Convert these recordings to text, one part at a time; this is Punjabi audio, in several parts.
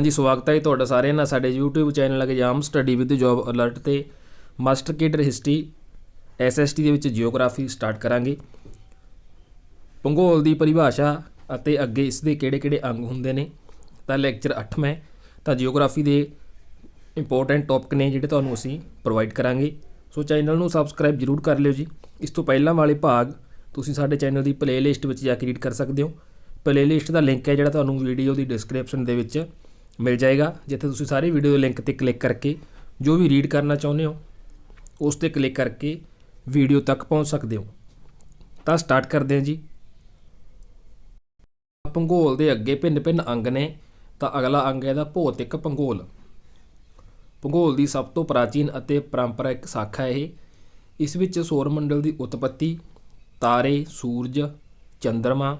ਹਾਂਜੀ, ਸਵਾਗਤ ਹੈ ਜੀ ਤੁਹਾਡਾ ਸਾਰਿਆਂ ਦਾ। ਸਾਡੇ YouTube channel exam study with job alert ਤੇ ਮਾਸਟਰ ਕੇਡਰ ਹਿਸਟਰੀ ਐਸਐਸਟੀ ਦੇ ਵਿੱਚ ਜੀਓਗ੍ਰਾਫੀ ਸਟਾਰਟ ਕਰਾਂਗੇ। ਭੂਗੋਲ ਦੀ ਪਰਿਭਾਸ਼ਾ ਅਤੇ ਅੱਗੇ ਇਸ ਦੇ ਕਿਹੜੇ-ਕਿਹੜੇ ਅੰਗ ਹੁੰਦੇ ਨੇ, ਤਾਂ ਲੈਕਚਰ 8ਵਾਂ ਮੈਂ। ਤਾਂ ਜੀਓਗ੍ਰਾਫੀ ਦੇ ਇੰਪੋਰਟੈਂਟ ਟੌਪਿਕ ਨੇ ਜਿਹੜੇ ਤੁਹਾਨੂੰ ਅਸੀਂ ਪ੍ਰੋਵਾਈਡ ਕਰਾਂਗੇ। ਸੋ ਚੈਨਲ ਨੂੰ ਸਬਸਕ੍ਰਾਈਬ ਜਰੂਰ ਕਰ ਲਿਓ ਜੀ। ਇਸ ਤੋਂ ਪਹਿਲਾਂ ਵਾਲੇ ਭਾਗ ਤੁਸੀਂ ਸਾਡੇ ਚੈਨਲ ਦੀ ਪਲੇਲਿਸਟ ਵਿੱਚ ਜਾ ਕੇ ਰੀਡ ਕਰ ਸਕਦੇ ਹੋ। ਪਲੇਲਿਸਟ ਦਾ ਲਿੰਕ ਹੈ ਜਿਹੜਾ ਤੁਹਾਨੂੰ ਵੀਡੀਓ ਦੀ ਡਿਸਕ੍ਰਿਪਸ਼ਨ ਦੇ ਵਿੱਚ ਮਿਲ ਜਾਏਗਾ। ਜਿੱਥੇ ਤੁਸੀਂ ਸਾਰੀ ਵੀਡੀਓ ਦੇ ਲਿੰਕ ਤੇ ਕਲਿੱਕ ਕਰਕੇ ਜੋ ਵੀ ਰੀਡ ਕਰਨਾ ਚਾਹੁੰਦੇ ਹੋ, ਉਸ ਤੇ ਕਲਿੱਕ ਕਰਕੇ ਵੀਡੀਓ ਤੱਕ ਪਹੁੰਚ ਸਕਦੇ ਹੋ। ਤਾਂ ਸਟਾਰਟ ਕਰਦੇ ਹਾਂ ਜੀ। ਭੂਗੋਲ ਦੇ ਅੱਗੇ ਭਿੰਨ-ਭਿੰਨ ਅੰਗ ਨੇ, ਤਾਂ ਅਗਲਾ ਅੰਗ ਹੈ ਇਹਦਾ ਭੌਤਿਕ ਭੂਗੋਲ। ਭੂਗੋਲ ਦੀ ਸਭ ਤੋਂ ਪ੍ਰਾਚੀਨ ਅਤੇ ਪਰੰਪਰਾਇਕ ਸ਼ਾਖਾ ਇਹ। ਇਸ ਵਿੱਚ ਸੌਰ ਮੰਡਲ ਦੀ ਉਤਪਤੀ, ਤਾਰੇ, ਸੂਰਜ ਚੰ드ਰਮਾ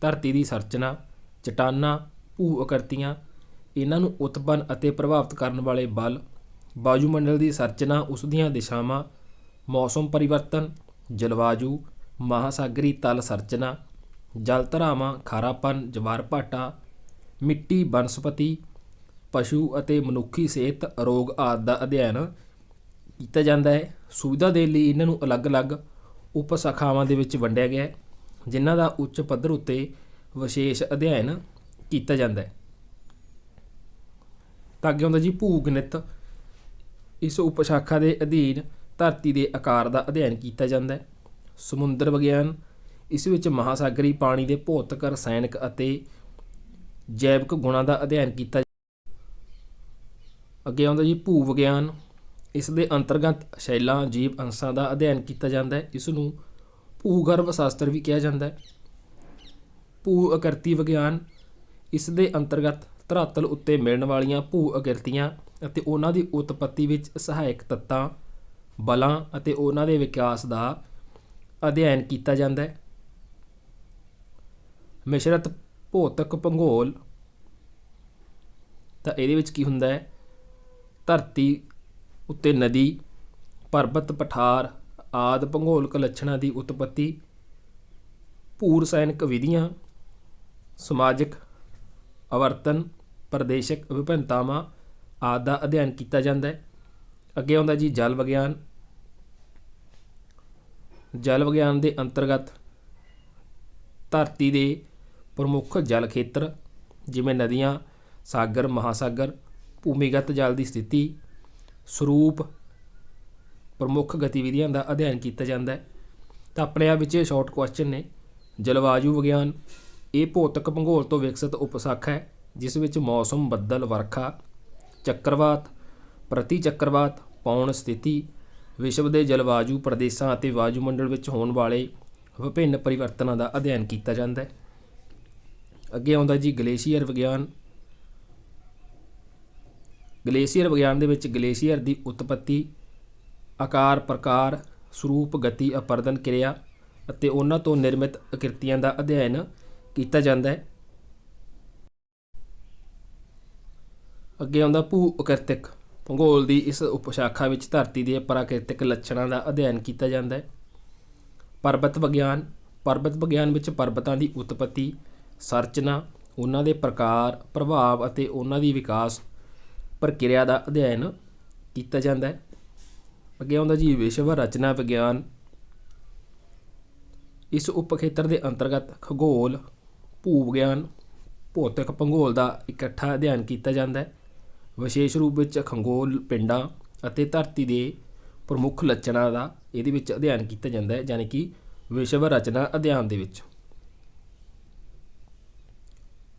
ਧਰਤੀ ਦੀ ਸੰਰਚਨਾ, ਚਟਾਨਾਂ ਭੂ ਆਕ੍ਰਿਤੀਆਂ ਇਹਨਾਂ ਨੂੰ ਉਤਪੰਨ ਅਤੇ ਪ੍ਰਭਾਵਿਤ ਕਰਨ ਵਾਲੇ ਬਲ ਵਾਯੂਮੰਡਲ ਦੀ ਸੰਰਚਨਾ, ਉਸ ਦੀਆਂ ਦਿਸ਼ਾਵਾਂ, ਮੌਸਮ ਪਰਿਵਰਤਨ, ਜਲਵਾਯੂ, ਮਹਾਸਾਗਰੀ ਤਲ ਸੰਰਚਨਾ, ਜਲ ਧਰਾਵਾਂ, ਖਾਰਾਪਨ, ਜਵਾਰ ਭਾਟਾ, ਮਿੱਟੀ, ਬਨਸਪਤੀ, ਪਸ਼ੂ ਅਤੇ ਮਨੁੱਖੀ ਸਿਹਤ, ਰੋਗ ਆਦਿ ਦਾ ਅਧਿਐਨ ਕੀਤਾ ਜਾਂਦਾ ਹੈ। ਸੁਵਿਧਾ ਦੇ ਲਈ ਇਹਨਾਂ ਨੂੰ ਅਲੱਗ-ਅਲੱਗ ਉਪ ਸ਼ਾਖਾਵਾਂ ਦੇ ਵਿੱਚ ਵੰਡਿਆ ਗਿਆ ਹੈ, ਜਿਨ੍ਹਾਂ ਦਾ ਉੱਚ ਪੱਧਰ ਉੱਤੇ ਵਿਸ਼ੇਸ਼ ਅਧਿਐਨ ਕੀਤਾ ਜਾਂਦਾ ਹੈ। ਤਾਂ ਅੱਗੇ ਹੁੰਦਾ ਜੀ ਭੂਗਣਿਤ। ਇਸ ਉਪਸ਼ਾਖਾ ਦੇ ਅਧੀਨ ਧਰਤੀ ਦੇ ਆਕਾਰ ਦਾ ਅਧਿਐਨ ਕੀਤਾ ਜਾਂਦਾ ਹੈ। ਸਮੁੰਦਰ ਵਿਗਿਆਨ, ਇਸ ਵਿੱਚ ਮਹਾਸਾਗਰੀ ਪਾਣੀ ਦੇ ਭੌਤਿਕ, ਰਸਾਇਣਕ ਅਤੇ ਜੈਵਿਕ ਗੁਣਾਂ ਦਾ ਅਧਿਐਨ ਕੀਤਾ ਅੱਗੇ ਆਉਂਦਾ ਜੀ ਭੂ ਵਿਗਿਆਨ ਇਸ ਦੇ ਅੰਤਰਗਤ ਸ਼ੈਲਾਂ, ਜੀਵ ਅੰਸ਼ਾਂ ਦਾ ਅਧਿਐਨ ਕੀਤਾ ਜਾਂਦਾ ਹੈ। ਇਸ ਨੂੰ ਭੂਗਰਭ ਸ਼ਾਸਤਰ ਵੀ ਕਿਹਾ ਜਾਂਦਾ ਹੈ। ਭੂ ਆਕ੍ਰਿਤੀ ਵਿਗਿਆਨ, ਇਸ ਦੇ ਅੰਤਰਗਤ ਧਰਾਤਲ ਉੱਤੇ ਮਿਲਣ ਵਾਲੀਆਂ ਭੂ ਆਕ੍ਰਿਤੀਆਂ ਅਤੇ ਉਹਨਾਂ ਦੀ ਉਤਪਤੀ ਵਿੱਚ ਸਹਾਇਕ ਤੱਤਾਂ, ਬਲਾਂ ਅਤੇ ਉਹਨਾਂ ਦੇ ਵਿਕਾਸ ਦਾ ਅਧਿਐਨ ਕੀਤਾ ਜਾਂਦਾ ਹੈ। ਮਿਸ਼ਰਤ ਭੌਤਿਕ ਭੂਗੋਲ ਤਾਂ ਇਹਦੇ ਵਿੱਚ ਕੀ ਹੁੰਦਾ ਹੈ? ਧਰਤੀ ਉੱਤੇ ਨਦੀ, ਪਰਬਤ, ਪਠਾਰ ਆਦ ਭੂਗੋਲਿਕ ਲੱਛਣਾਂ ਦੀ ਉਤਪਤੀ ਭੂ ਰਸਾਇਣਕ ਵਿਧੀਆਂ, ਸਮਾਜਿਕ ਆਵਰਤਨ ਪ੍ਰਦੇਸ਼ਕ ਵਿਭਿੰਨਤਾਵਾਂ ਆਦਿ ਦਾ ਅਧਿਐਨ ਕੀਤਾ ਜਾਂਦਾ ਹੈ। ਅੱਗੇ ਆਉਂਦਾ ਜੀ, ਜਲ ਵਿਗਿਆਨ। ਜਲ ਵਿਗਿਆਨ ਦੇ ਅੰਤਰਗਤ ਧਰਤੀ ਦੇ ਪ੍ਰਮੁੱਖ ਜਲ ਖੇਤਰ ਜਿਵੇਂ ਨਦੀਆਂ, ਸਾਗਰ, ਮਹਾਸਾਗਰ, ਭੂਮੀਗਤ ਜਲ ਦੀ ਸਥਿਤੀ, ਸਰੂਪ ਪ੍ਰਮੁੱਖ ਗਤੀਵਿਧੀਆਂ ਦਾ ਅਧਿਐਨ ਕੀਤਾ ਜਾਂਦਾ ਹੈ। ਤਾਂ ਆਪਣੇ ਆਪ ਵਿੱਚ ਇਹ ਸ਼ਾਰਟ ਕੁਐਸਚਨ ਨੇ। ਜਲਵਾਯੂ ਵਿਗਿਆਨ, ਇਹ ਭੌਤਿਕ ਭੂਗੋਲ ਤੋਂ ਵਿਕਸਿਤ ਉਪਸ਼ਾਖਾ ਹੈ। ਜਿਸ ਵਿੱਚ ਮੌਸਮ ਬੱਦਲ, ਵਰਖਾ, ਚੱਕਰਵਾਤ, ਪ੍ਰਤੀ ਚੱਕਰਵਾਤ ਪੌਣ ਸਥਿਤੀ, ਵਿਸ਼ਵ ਦੇ ਜਲਵਾਯੂ ਪ੍ਰਦੇਸ਼ਾਂ ਅਤੇ ਵਾਯੂਮੰਡਲ ਵਿੱਚ ਹੋਣ ਵਾਲੇ ਵਿਭਿੰਨ ਪਰਿਵਰਤਨਾਂ ਦਾ ਅਧਿਐਨ ਕੀਤਾ ਜਾਂਦਾ ਹੈ। ਅੱਗੇ ਆਉਂਦਾ ਜੀ ਗਲੇਸ਼ੀਅਰ ਵਿਗਿਆਨ। ਗਲੇਸ਼ੀਅਰ ਵਿਗਿਆਨ ਦੇ ਵਿੱਚ ਗਲੇਸ਼ੀਅਰ ਦੀ ਉਤਪਤੀ, ਆਕਾਰ, ਪ੍ਰਕਾਰ, ਸਰੂਪ, ਗਤੀ, ਅਪਰਦਨ, ਕਿਰਿਆ ਅਤੇ ਉਹਨਾਂ ਤੋਂ ਨਿਰਮਿਤ ਆਕ੍ਰਿਤੀਆਂ ਦਾ ਅਧਿਐਨ ਕੀਤਾ ਜਾਂਦਾ ਹੈ। ਅੱਗੇ ਆਉਂਦਾ ਭੂ ਆਕ੍ਰਿਤਿਕ ਭੂਗੋਲ ਦੀ ਇਸ ਉਪਸ਼ਾਖਾ ਵਿੱਚ ਧਰਤੀ ਦੇ ਪ੍ਰਾਕਿਰਤਿਕ ਲੱਛਣਾਂ ਦਾ ਅਧਿਐਨ ਕੀਤਾ ਜਾਂਦਾ ਹੈ। ਪਰਬਤ ਵਿਗਿਆਨ ਪਰਬਤ ਵਿਗਿਆਨ ਵਿੱਚ ਪਰਬਤਾਂ ਦੀ ਉਤਪਤੀ, ਸੰਰਚਨਾ, ਉਹਨਾਂ ਦੇ ਪ੍ਰਕਾਰ, ਪ੍ਰਭਾਵ ਅਤੇ ਉਹਨਾਂ ਦੀ ਵਿਕਾਸ ਪ੍ਰਕਿਰਿਆ ਦਾ ਅਧਿਐਨ ਕੀਤਾ ਜਾਂਦਾ ਹੈ। ਅੱਗੇ ਆਉਂਦਾ ਜੀ ਵਿਸ਼ਵ ਰਚਨਾ ਵਿਗਿਆਨ। ਇਸ ਉਪ ਖੇਤਰ ਦੇ ਅੰਤਰਗਤ ਖਗੋਲ, ਭੂ ਵਿਗਿਆਨ, ਭੌਤਿਕ ਭੂਗੋਲ ਦਾ ਇਕੱਠਾ ਅਧਿਐਨ ਕੀਤਾ ਜਾਂਦਾ ਹੈ। ਵਿਸ਼ੇਸ਼ ਰੂਪ ਵਿੱਚ ਖੰਗੋਲ, ਪਿੰਡਾਂ ਅਤੇ ਧਰਤੀ ਦੇ ਪ੍ਰਮੁੱਖ ਲੱਛਣਾਂ ਦਾ ਇਹਦੇ ਵਿੱਚ ਅਧਿਐਨ ਕੀਤਾ ਜਾਂਦਾ ਹੈ ਯਾਨੀ ਕਿ ਵਿਸ਼ਵ ਰਚਨਾ ਅਧਿਐਨ ਦੇ ਵਿੱਚ।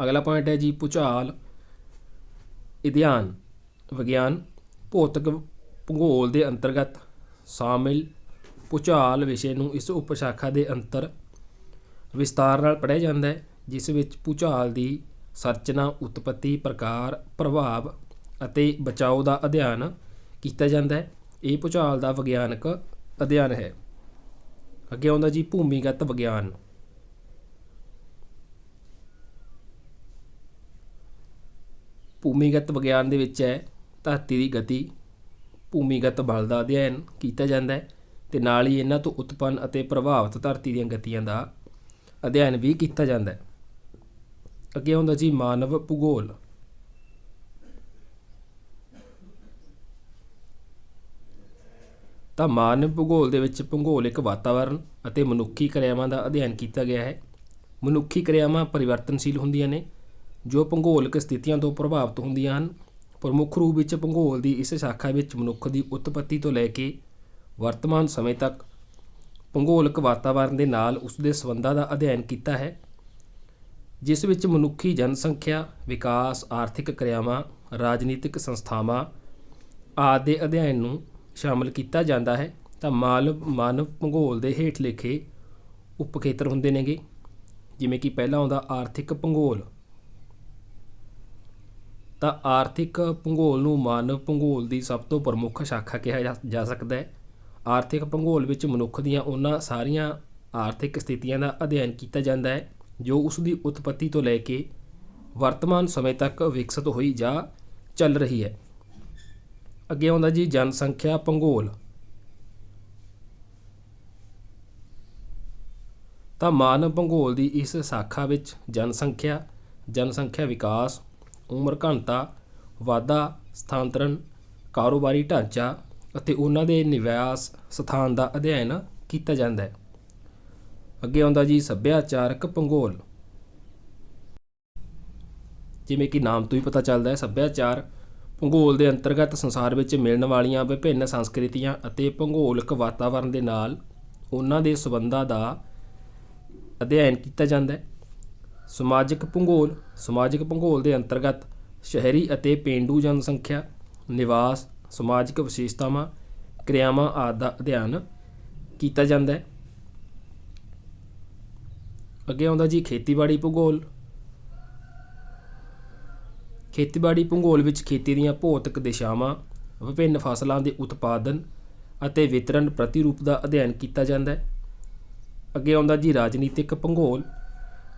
ਅਗਲਾ ਪੁਆਇੰਟ ਹੈ ਜੀ ਭੂਚਾਲ ਅਧਿਐਨ ਵਿਗਿਆਨ, ਭੌਤਿਕ, ਭੂਗੋਲ ਦੇ ਅੰਤਰਗਤ ਸ਼ਾਮਿਲ। ਭੂਚਾਲ ਵਿਸ਼ੇ ਨੂੰ ਇਸ ਉਪਸ਼ਾਖਾ ਦੇ ਅੰਤਰ ਵਿਸਤਾਰ ਨਾਲ ਪੜ੍ਹਿਆ ਜਾਂਦਾ ਹੈ, ਜਿਸ ਵਿੱਚ ਭੂਚਾਲ ਦੀ ਸੰਰਚਨਾ, ਉਤਪਤੀ, ਪ੍ਰਕਾਰ, ਪ੍ਰਭਾਵ ਅਤੇ ਬਚਾਓ ਦਾ ਅਧਿਐਨ ਕੀਤਾ ਜਾਂਦਾ ਹੈ। ਇਹ ਭੂਚਾਲ ਦਾ ਵਿਗਿਆਨਕ ਅਧਿਐਨ ਹੈ। ਅੱਗੇ ਆਉਂਦਾ ਜੀ, ਭੂਮੀਗਤ ਵਿਗਿਆਨ। ਭੂਮੀਗਤ ਵਿਗਿਆਨ ਦੇ ਵਿੱਚ ਹੈ, ਧਰਤੀ ਦੀ ਗਤੀ, ਭੂਮੀਗਤ ਬਲ ਦਾ ਅਧਿਐਨ ਕੀਤਾ ਜਾਂਦਾ ਹੈ ਤੇ ਨਾਲ ਹੀ ਇਹਨਾਂ ਤੋਂ ਉਤਪੰਨ ਅਤੇ ਪ੍ਰਭਾਵਿਤ ਧਰਤੀ ਦੀਆਂ ਗਤੀਆਂ ਦਾ ਅਧਿਐਨ ਵੀ ਕੀਤਾ ਜਾਂਦਾ ਹੈ। ਅੱਗੇ ਆਉਂਦਾ ਜੀ, ਮਾਨਵ ਭੂਗੋਲ। ਤਾਂ ਮਾਨਵ ਭੂਗੋਲ ਦੇ ਵਿੱਚ ਭੂਗੋਲਿਕ ਵਾਤਾਵਰਣ ਅਤੇ ਮਨੁੱਖੀ ਕਿਰਿਆਵਾਂ ਦਾ ਅਧਿਐਨ ਕੀਤਾ ਗਿਆ ਹੈ। ਮਨੁੱਖੀ ਕਿਰਿਆਵਾਂ ਪਰਿਵਰਤਨਸ਼ੀਲ ਹੁੰਦੀਆਂ ਨੇ, ਜੋ ਭੂਗੋਲਿਕ ਸਥਿਤੀਆਂ ਤੋਂ ਪ੍ਰਭਾਵਿਤ ਹੁੰਦੀਆਂ ਹਨ। ਪ੍ਰਮੁੱਖ ਰੂਪ ਵਿੱਚ ਭੂਗੋਲ ਦੀ ਇਸ ਸ਼ਾਖਾ ਵਿੱਚ ਮਨੁੱਖ ਦੀ ਉਤਪਤੀ ਤੋਂ ਲੈ ਕੇ ਵਰਤਮਾਨ ਸਮੇਂ ਤੱਕ ਭੂਗੋਲਿਕ ਵਾਤਾਵਰਣ ਦੇ ਨਾਲ ਉਸ ਦੇ ਸੰਬੰਧਾਂ ਦਾ ਅਧਿਐਨ ਕੀਤਾ ਹੈ, ਜਿਸ ਵਿੱਚ ਮਨੁੱਖੀ ਜਨਸੰਖਿਆ, ਵਿਕਾਸ, ਆਰਥਿਕ ਕਿਰਿਆਵਾਂ, ਰਾਜਨੀਤਿਕ ਸੰਸਥਾਵਾਂ ਆਦਿ ਦੇ ਅਧਿਐਨ ਨੂੰ ਸ਼ਾਮਲ ਕੀਤਾ ਜਾਂਦਾ ਹੈ, ਤਾਂ ਮਾਨਵ ਮਾਨਵ ਭੂਗੋਲ ਦੇ ਹੇਠ ਲਿਖੇ ਉਪ ਖੇਤਰ ਹੁੰਦੇ ਨੇਗੇ, ਜਿਵੇਂ ਕਿ ਪਹਿਲਾ ਆਉਂਦਾ ਆਰਥਿਕ ਭੂਗੋਲ। ਤਾਂ ਆਰਥਿਕ ਭੂਗੋਲ ਨੂੰ ਮਾਨਵ ਭੂਗੋਲ ਦੀ ਸਭ ਤੋਂ ਪ੍ਰਮੁੱਖ ਸ਼ਾਖਾ ਕਿਹਾ ਜਾ ਸਕਦਾ ਹੈ। ਆਰਥਿਕ ਭੂਗੋਲ ਵਿੱਚ ਮਨੁੱਖ ਦੀਆਂ ਉਹਨਾਂ ਸਾਰੀਆਂ ਆਰਥਿਕ ਸਥਿਤੀਆਂ ਦਾ ਅਧਿਐਨ ਕੀਤਾ ਜਾਂਦਾ ਹੈ, ਜੋ ਉਸ ਦੀ ਉਤਪਤੀ ਤੋਂ ਲੈ ਕੇ ਵਰਤਮਾਨ ਸਮੇਂ ਤੱਕ ਵਿਕਸਿਤ ਹੋਈ ਜਾਂ ਚੱਲ ਰਹੀ ਹੈ। ਅੱਗੇ ਆਉਂਦਾ ਜੀ ਜਨਸੰਖਿਆ ਭੂਗੋਲ। ਤਾਂ ਮਾਨਵ ਭੂਗੋਲ ਦੀ ਇਸ ਸ਼ਾਖਾ ਵਿੱਚ ਜਨਸੰਖਿਆ ਜਨਸੰਖਿਆ ਵਿਕਾਸ, ਉਮਰ ਘਣਤਾ, ਵਾਧਾ, ਸਥਾਂਤਰਨ, ਕਾਰੋਬਾਰੀ ਢਾਂਚਾ ਅਤੇ ਉਹਨਾਂ ਦੇ ਨਿਵਾਸ ਸਥਾਨ ਦਾ ਅਧਿਐਨ ਕੀਤਾ ਜਾਂਦਾ ਹੈ। ਅੱਗੇ ਆਉਂਦਾ ਜੀ ਸੱਭਿਆਚਾਰਕ ਭੂਗੋਲ। ਜਿਵੇਂ ਕਿ ਨਾਮ ਤੋਂ ਹੀ ਪਤਾ ਚੱਲਦਾ ਹੈ, ਸੱਭਿਆਚਾਰ ਭੂਗੋਲ ਦੇ ਅੰਤਰਗਤ ਸੰਸਾਰ ਵਿੱਚ ਮਿਲਣ ਵਾਲੀਆਂ ਵਿਭਿੰਨ ਸੰਸਕ੍ਰਿਤੀਆਂ ਅਤੇ ਭੂਗੋਲਿਕ ਵਾਤਾਵਰਣ ਦੇ ਨਾਲ ਉਹਨਾਂ ਦੇ ਸਬੰਧਾਂ ਦਾ ਅਧਿਐਨ ਕੀਤਾ ਜਾਂਦਾ ਹੈ। ਸਮਾਜਿਕ ਭੂਗੋਲ ਸਮਾਜਿਕ ਭੂਗੋਲ ਦੇ ਅੰਤਰਗਤ ਸ਼ਹਿਰੀ ਅਤੇ ਪੇਂਡੂ ਜਨਸੰਖਿਆ, ਨਿਵਾਸ, ਸਮਾਜਿਕ ਵਿਸ਼ੇਸ਼ਤਾਵਾਂ, ਕਿਰਿਆਵਾਂ ਆਦਿ ਦਾ ਅਧਿਐਨ ਕੀਤਾ ਜਾਂਦਾ ਹੈ। ਅੱਗੇ ਆਉਂਦਾ ਜੀ ਖੇਤੀਬਾੜੀ ਭੂਗੋਲ। ਖੇਤੀਬਾੜੀ ਭੂਗੋਲ ਵਿੱਚ ਖੇਤੀ ਦੀਆਂ ਭੌਤਿਕ ਦਿਸ਼ਾਵਾਂ, ਵਿਭਿੰਨ ਫਸਲਾਂ ਦੇ ਉਤਪਾਦਨ ਅਤੇ ਵਿਤਰਨ ਪ੍ਰਤੀਰੂਪ ਦਾ ਅਧਿਐਨ ਕੀਤਾ ਜਾਂਦਾ ਹੈ। ਅੱਗੇ ਆਉਂਦਾ ਜੀ ਰਾਜਨੀਤਿਕ ਭੂਗੋਲ।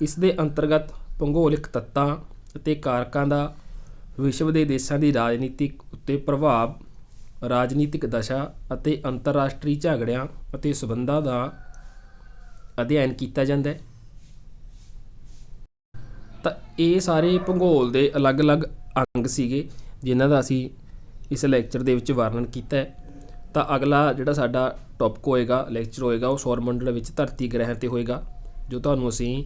ਇਸ ਦੇ ਅੰਤਰਗਤ ਭੂਗੋਲਿਕ ਤੱਤਾਂ ਅਤੇ ਕਾਰਕਾਂ ਦਾ ਵਿਸ਼ਵ ਦੇ ਦੇਸ਼ਾਂ ਦੀ ਰਾਜਨੀਤਿਕ ਉੱਤੇ ਪ੍ਰਭਾਵ, ਰਾਜਨੀਤਿਕ ਦਸ਼ਾ ਅਤੇ ਅੰਤਰਰਾਸ਼ਟਰੀ ਝਗੜਿਆਂ ਅਤੇ ਸਬੰਧਾਂ ਦਾ ਅਧਿਐਨ ਕੀਤਾ ਜਾਂਦਾ ਹੈ। ਤਾਂ ਇਹ ਸਾਰੇ ਭੂਗੋਲ ਦੇ ਅਲੱਗ-ਅਲੱਗ ਅੰਗ ਸੀਗੇ, ਜਿਨ੍ਹਾਂ ਦਾ ਅਸੀਂ ਇਸ ਲੈਕਚਰ ਦੇ ਵਿੱਚ ਵਰਣਨ ਕੀਤਾ ਹੈ। ਤਾਂ ਅਗਲਾ ਜਿਹੜਾ ਸਾਡਾ ਟੌਪਿਕ ਹੋਏਗਾ ਲੈਕਚਰ ਹੋਏਗਾ, ਉਹ ਸੌਰ ਮੰਡਲ ਵਿੱਚ ਧਰਤੀ ਗ੍ਰਹਿ ਤੇ ਹੋਏਗਾ, ਜੋ ਤੁਹਾਨੂੰ ਅਸੀਂ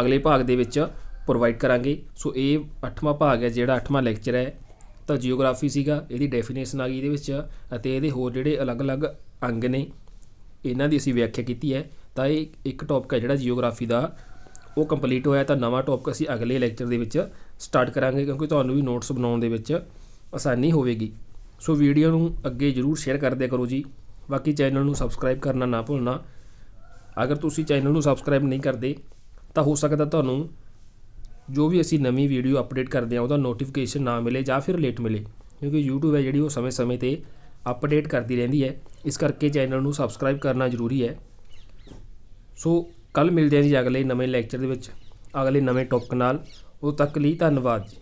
ਅਗਲੇ ਭਾਗ ਦੇ ਵਿੱਚ ਪ੍ਰੋਵਾਈਡ ਕਰਾਂਗੇ। ਸੋ ਇਹ 8ਵਾਂ ਭਾਗ ਹੈ, ਜਿਹੜਾ 8ਵਾਂ ਲੈਕਚਰ ਹੈ। ਤਾਂ ਜੀਓਗ੍ਰਾਫੀ ਸੀਗਾ, ਇਹਦੀ ਡੈਫੀਨੇਸ਼ਨ ਆ ਗਈ ਇਹਦੇ ਵਿੱਚ, ਅਤੇ ਇਹਦੇ ਹੋਰ ਜਿਹੜੇ ਅਲੱਗ-ਅਲੱਗ ਅੰਗ ਨੇ, ਇਹਨਾਂ ਦੀ ਅਸੀਂ ਵਿਆਖਿਆ ਕੀਤੀ ਹੈ। ਤਾਂ ਇਹ ਇੱਕ ਟੌਪਿਕ ਹੈ ਜਿਹੜਾ ਜੀਓਗ੍ਰਾਫੀ ਦਾ ਉਹ ਕੰਪਲੀਟ ਹੋਇਆ ਤਾਂ ਨਵਾਂ ਟੌਪਿਕ ਅਸੀਂ ਅਗਲੇ ਲੈਕਚਰ ਦੇ ਵਿੱਚ ਸਟਾਰਟ ਕਰਾਂਗੇ, ਕਿਉਂਕਿ ਤੁਹਾਨੂੰ ਵੀ ਨੋਟਸ ਬਣਾਉਣ ਦੇ ਵਿੱਚ ਆਸਾਨੀ ਹੋਵੇਗੀ। ਸੋ ਵੀਡੀਓ ਨੂੰ ਅੱਗੇ ਜਰੂਰ ਸ਼ੇਅਰ ਕਰਦੇ ਕਰੋ ਜੀ। ਬਾਕੀ ਚੈਨਲ ਨੂੰ ਸਬਸਕ੍ਰਾਈਬ ਕਰਨਾ ਨਾ ਭੁੱਲਣਾ। ਅਗਰ ਤੁਸੀਂ ਚੈਨਲ ਨੂੰ ਸਬਸਕ੍ਰਾਈਬ ਨਹੀਂ ਕਰਦੇ, ਤਾਂ ਹੋ ਸਕਦਾ ਤੁਹਾਨੂੰ ਜੋ ਵੀ ਅਸੀਂ ਨਵੀਂ ਵੀਡੀਓ ਅਪਡੇਟ ਕਰਦੇ ਹਾਂ, ਉਹਦਾ ਨੋਟੀਫਿਕੇਸ਼ਨ ਨਾ ਮਿਲੇ ਜਾਂ ਫਿਰ ਲੇਟ ਮਿਲੇ। ਕਿਉਂਕਿ YouTube ਹੈ ਜਿਹੜੀ ਉਹ ਸਮੇਂ-ਸਮੇਂ ਤੇ ਅਪਡੇਟ ਕਰਦੀ ਰਹਿੰਦੀ ਹੈ। ਇਸ ਕਰਕੇ ਚੈਨਲ ਨੂੰ ਸਬਸਕ੍ਰਾਈਬ ਕਰਨਾ ਜ਼ਰੂਰੀ ਹੈ। ਸੋ ਕੱਲ ਮਿਲਦੇ ਹਾਂ ਜੀ ਅਗਲੇ ਨਵੇਂ ਲੈਕਚਰ ਦੇ ਵਿੱਚ। ਅਗਲੇ ਨਵੇਂ ਟੌਪਿਕ ਨਾਲ। ਉਦੋਂ ਤੱਕ ਲਈ ਧੰਨਵਾਦ ਜੀ।